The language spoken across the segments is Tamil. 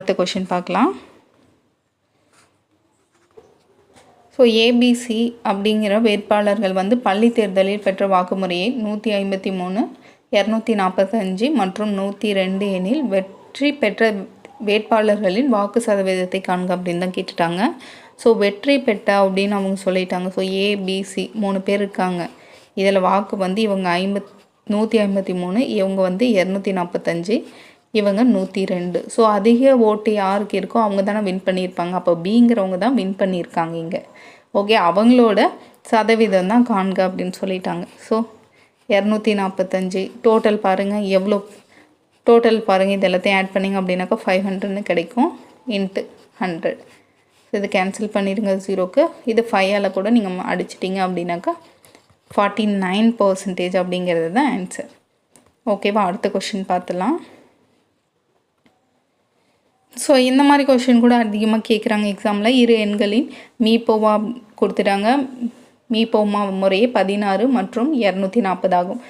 அடுத்த கொஷின் பார்க்கலாம். ஸோ ஏபிசி அப்படிங்கிற வேட்பாளர்கள் வந்து பள்ளி தேர்தலில் பெற்ற வாக்குமுறையை நூற்றி ஐம்பத்தி மூணு இரநூத்தி நாற்பத்தஞ்சு மற்றும் நூற்றி ரெண்டு எனில் வெற்றி பெற்ற வேட்பாளர்களின் வாக்கு சதவீதத்தை காண்க அப்படின்னு தான் கேட்டுட்டாங்க. ஸோ வெற்றி பெற்ற அப்படின்னு அவங்க சொல்லிட்டாங்க. ஸோ ஏபிசி மூணு பேர் இருக்காங்க. இதில் வாக்கு வந்து இவங்க ஐம்பத் நூற்றி ஐம்பத்தி மூணு இவங்க வந்து இரநூத்தி நாற்பத்தஞ்சு இவங்க நூற்றி ரெண்டு. ஸோ அதிக ஓட்டு யாருக்கு இருக்கோ அவங்க தானே வின் பண்ணியிருப்பாங்க. அப்போ பிங்கிறவங்க தான் வின் பண்ணியிருக்காங்க இங்கே. ஓகே அவங்களோட சதவீதம் தான் காண்க அப்படின்னு சொல்லிட்டாங்க. ஸோ இரநூத்தி நாற்பத்தஞ்சு டோட்டல் பாருங்கள் எவ்வளோ டோட்டல் பாருங்கள் இது எல்லாத்தையும் ஆட் பண்ணிங்க அப்படின்னாக்கா ஃபைவ் ஹண்ட்ரட்னு கிடைக்கும். இன்ட்டு ஹண்ட்ரட் இது கேன்சல் பண்ணிடுங்க ஜீரோக்கு இது ஃபைவால் கூட நீங்கள் அடிச்சிட்டிங்க அப்படின்னாக்கா ஃபார்ட்டி நைன் பர்சன்டேஜ் அப்படிங்கிறது தான் ஆன்சர் ஓகேவா அடுத்த கொஷின் பார்த்துலாம். ஸோ இந்த மாதிரி கொஷின் கூட அதிகமாக கேட்குறாங்க எக்ஸாமில் இரு எண்களின் மீப்போவா கொடுத்துட்டாங்க. மீப்போமா முறையே பதினாறு மற்றும் இரநூத்தி நாற்பது ஆகும்.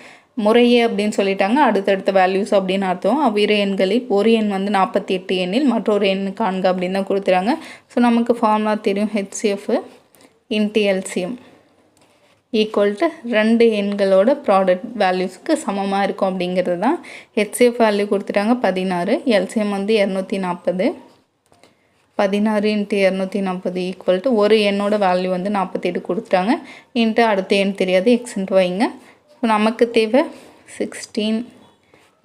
முறையே அப்படின்னு சொல்லிட்டாங்க. அடுத்தடுத்த வேல்யூஸ் அப்படின்னு அர்த்தம். அவ்விரு எண்களில் ஒரு எண் வந்து நாற்பத்தி எட்டு எண்ணில் மற்றொரு எண் காண்க அப்படின்னு தான் கொடுத்துறாங்க. ஸோ நமக்கு ஃபார்முலா தெரியும். ஹெச்சிஎஃப் இன்டிஎல்சிஎம் ஈக்குவல் டு ரெண்டு எண்களோட ப்ராடக்ட் வேல்யூஸ்க்கு சமமாக இருக்கும் அப்படிங்கிறது தான் ஹெச்சிஎஃப் வேல்யூ கொடுத்துட்டாங்க. பதினாறு. எல்சிஎம் வந்து இரநூத்தி நாற்பது பதினாறு இன்ட்டு இரநூத்தி நாற்பது ஈக்குவல் டு ஒரு எண்ணோட வேல்யூ வந்து நாற்பத்தெட்டு கொடுத்துட்டாங்க. இன்ட்டு அடுத்த எண் தெரியாது. எக்ஸ்ன்ட்டு வைங்க நமக்கு தேவை sixteen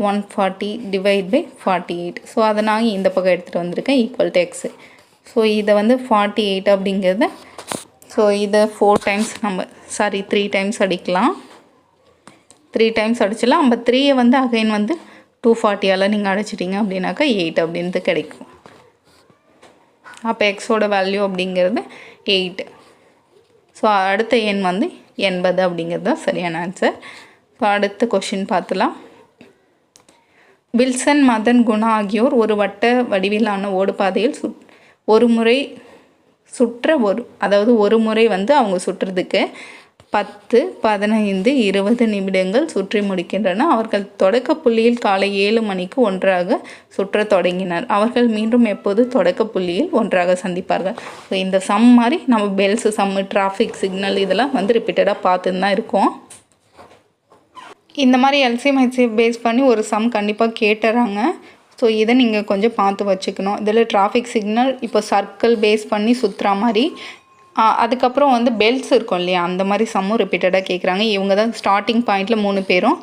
one forty divide by forty eight so அதை நான் இந்த பக்கம் எடுத்துகிட்டு வந்திருக்கேன். ஈக்குவல் டு எக்ஸு ஸோ இதை வந்து ஃபார்ட்டி எயிட் அப்படிங்கிறத ஸோ இதை ஃபோர் டைம்ஸ் நம்ம சாரி த்ரீ டைம்ஸ் அடிக்கலாம். த்ரீ டைம்ஸ் அடிச்சிடலாம். நம்ம த்ரீயை வந்து அகைன் வந்து டூ ஃபார்ட்டியால் நீங்கள் அடிச்சிட்டிங்க அப்படின்னாக்கா எயிட் அப்படின்ட்டு கிடைக்கும். அப்போ எக்ஸோட வேல்யூ அப்படிங்கிறது எயிட் ஸோ அடுத்த எண் வந்து எண்பது அப்படிங்கிறது தான் சரியான ஆன்சர் ஸோ அடுத்த கொஷின் பார்த்துலாம். வில்சன் மதன் குணா ஆகியோர் ஒரு வட்ட வடிவிலான ஓடுபாதையில் சு ஒரு முறை சுற்ற ஒரு அதாவது ஒரு முறை வந்து அவங்க சுற்றுறதுக்கு பத்து பதினைந்து இருபது நிமிடங்கள் சுற்றி முடிக்கின்றன. அவர்கள் தொடக்க புள்ளியில் காலை ஏழு மணிக்கு ஒன்றாக சுற்ற தொடங்கினர். அவர்கள் மீண்டும் எப்போது தொடக்க புள்ளியில் ஒன்றாக சந்திப்பார்கள்? ஸோ இந்த சம் மாதிரி நம்ம பெல்ஸு சம்மு டிராஃபிக் சிக்னல் இதெல்லாம் வந்து ரிப்பீட்டடாக பார்த்துன்னு தான் இருக்கோம். இந்த மாதிரி எல்சிஎம் ஹெச்சிஎஃப் பேஸ் பண்ணி ஒரு சம் கண்டிப்பாக கேட்டுறாங்க. ஸோ இதை நீங்கள் கொஞ்சம் பார்த்து வச்சுக்கணும். இதில் டிராஃபிக் சிக்னல் இப்போ சர்க்கிள் பேஸ் பண்ணி சுற்றுற மாதிரி அதுக்கப்புறம் வந்து பெல்ட்ஸ் இருக்கும் இல்லையா? அந்த மாதிரி சம்மும் ரிப்பீட்டடாக கேட்குறாங்க இவங்க தான் ஸ்டார்டிங் பாயிண்டில் மூணு பேரும்.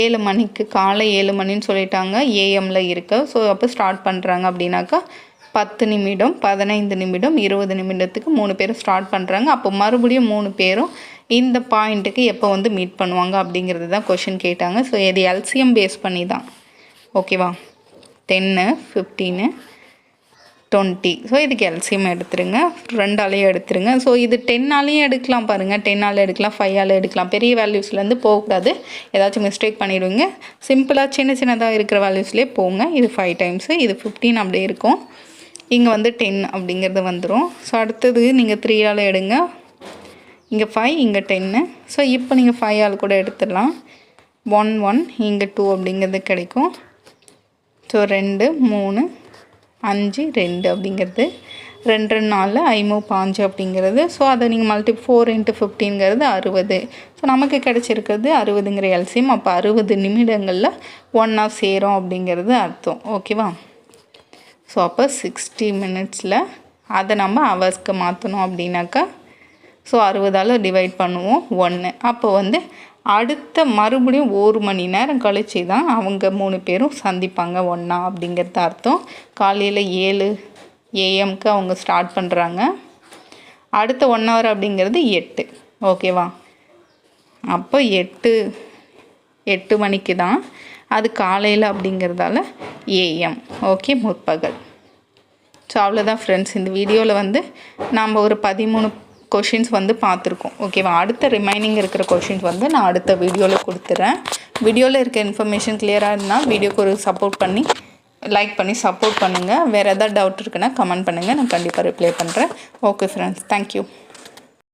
ஏழு மணிக்கு காலை ஏழு மணின்னு சொல்லிட்டாங்க. ஏஎம்மில் இருக்க. ஸோ அப்போ ஸ்டார்ட் பண்ணுறாங்க அப்படின்னாக்கா பத்து நிமிடம் பதினைந்து நிமிடம் இருபது நிமிடத்துக்கு மூணு பேரும் ஸ்டார்ட் பண்ணுறாங்க அப்போ மறுபடியும் மூணு பேரும் இந்த பாயிண்ட்டுக்கு எப்போ வந்து மீட் பண்ணுவாங்க அப்படிங்கிறது தான் கொஷின் கேட்டாங்க. ஸோ இது எல்சிஎம் பேஸ் பண்ணி தான். ஓகேவா டென்னு ஃபிஃப்டீனு டுவெண்ட்டி. ஸோ இதுக்கு எல்சியம் எடுத்துருங்க. ரெண்டாலையும் எடுத்துருங்க. ஸோ இது டென்னாலையும் எடுக்கலாம் பாருங்கள் டென்னால் எடுக்கலாம் ஃபைவால் எடுக்கலாம். பெரிய வேல்யூஸ்லேருந்து போகக்கூடாது. ஏதாச்சும் மிஸ்டேக் பண்ணிவிடுவீங்க சிம்பிளாக சின்ன சின்னதாக இருக்கிற வேல்யூஸ்லேயே போங்க. இது ஃபைவ் டைம்ஸு இது ஃபிஃப்டீன் அப்படியே இருக்கும். இங்கே வந்து டென் அப்படிங்கிறது வந்துடும் ஸோ அடுத்தது நீங்கள் த்ரீயால் எடுங்க. இங்கே ஃபைவ் இங்கே டென்னு ஸோ இப்போ நீங்கள் ஃபைவ் ஆள் கூட எடுத்துடலாம். ஒன் ஒன் இங்கே டூ அப்படிங்கிறது கிடைக்கும். ஸோ ரெண்டு மூணு அஞ்சு ரெண்டு அப்படிங்கிறது. ரெண்டு ரெண்டு நாளில் ஐமோ பாஞ்சு அப்படிங்கிறது. ஸோ அதை நீங்கள் மல்டி ஃபோர் இன்ட்டு ஃபிஃப்டிங்கிறது அறுபது. ஸோ நமக்கு கிடச்சிருக்கிறது அறுபதுங்கிற எல்சியம். அப்போ அறுபது நிமிடங்களில் ஒன்றா சேரும் அப்படிங்கிறது அர்த்தம். ஓகேவா? ஸோ அப்போ சிக்ஸ்டி மினிட்ஸில் அதை நம்ம ஹவர்ஸ்க்கு மாற்றணும் அப்படின்னாக்கா ஸோ அறுபதால் டிவைட் பண்ணுவோம் ஒன்று அப்போ வந்து அடுத்த மறுபடியும் ஒரு மணி நேரம் கழித்து தான் அவங்க மூணு பேரும் சந்திப்பாங்க ஒன்றா அப்படிங்கிறது அர்த்தம். காலையில் ஏழு ஏஎம்க்கு அவங்க ஸ்டார்ட் பண்ணுறாங்க அடுத்த ஒன் ஹவர் அப்படிங்கிறது எட்டு. ஓகேவா அப்போ எட்டு எட்டு மணிக்கு தான் அது காலையில் அப்படிங்கிறதால ஏஎம். ஓகே முற்பகல். ஸோ அவ்வளோதான் ஃப்ரெண்ட்ஸ் இந்த வீடியோவில் வந்து நாம் ஒரு பதிமூணு கொஷின்ஸ் வந்து பார்த்துருக்கோம். ஓகேவா அடுத்த ரிமைனிங் இருக்கிற கொஷின்ஸ் வந்து நான் அடுத்த வீடியோவில் கொடுத்துட்றேன் வீடியோவில் இருக்க இன்ஃபர்மேஷன் கிளியராக இருந்தால் வீடியோக்கு ஒரு சப்போர்ட் பண்ணி லைக் பண்ணி சப்போர்ட் பண்ணுங்கள் வேறு எதாவது டவுட் இருக்குன்னா கமெண்ட் பண்ணுங்கள் நான் கண்டிப்பாக ரிப்ளை பண்ணுறேன் ஓகே ஃப்ரெண்ட்ஸ் தேங்க்யூ